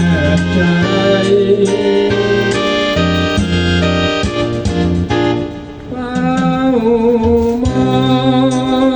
แนบใจ เฝ้ามอง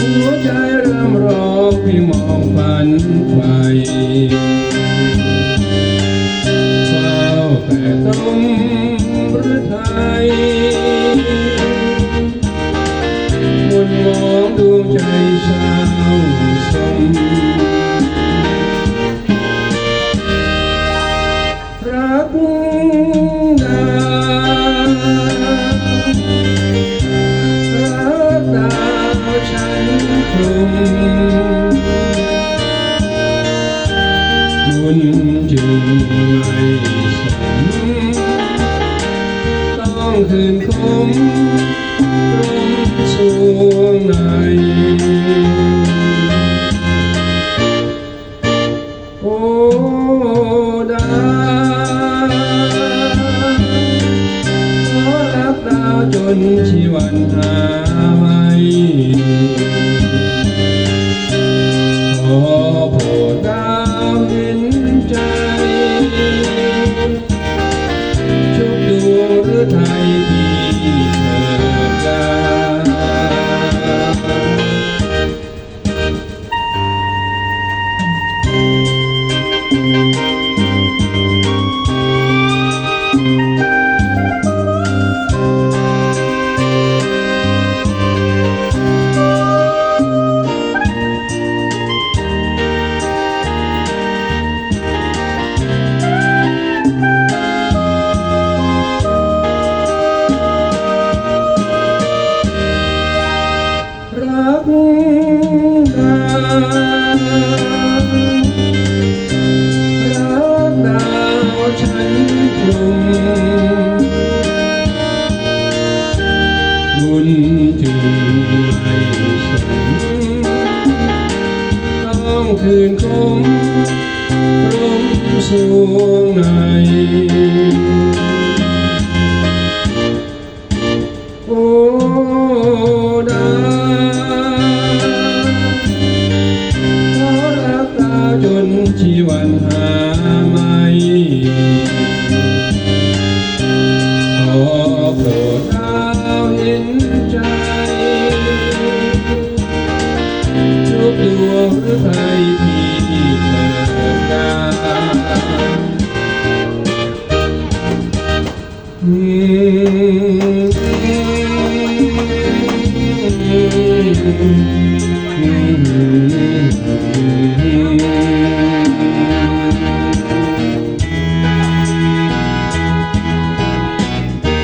หัวใจเริ่มร้องพี่มองฝันไฟเฝ้าแต่ต้มหรือไทยมนมองดวงใจเศร้าสม ต้องคืนคมลมสวงในโอ้ดาขอรักดาวจนชีวันหาไม่ กดารักดาวฉันคงบุญจึงไม่สมต้องคืนคมร่มสวงใน หาไม่ขอโปรดดาเห็นใจ ทุกดวงหรือไทยที่เธอได้อืม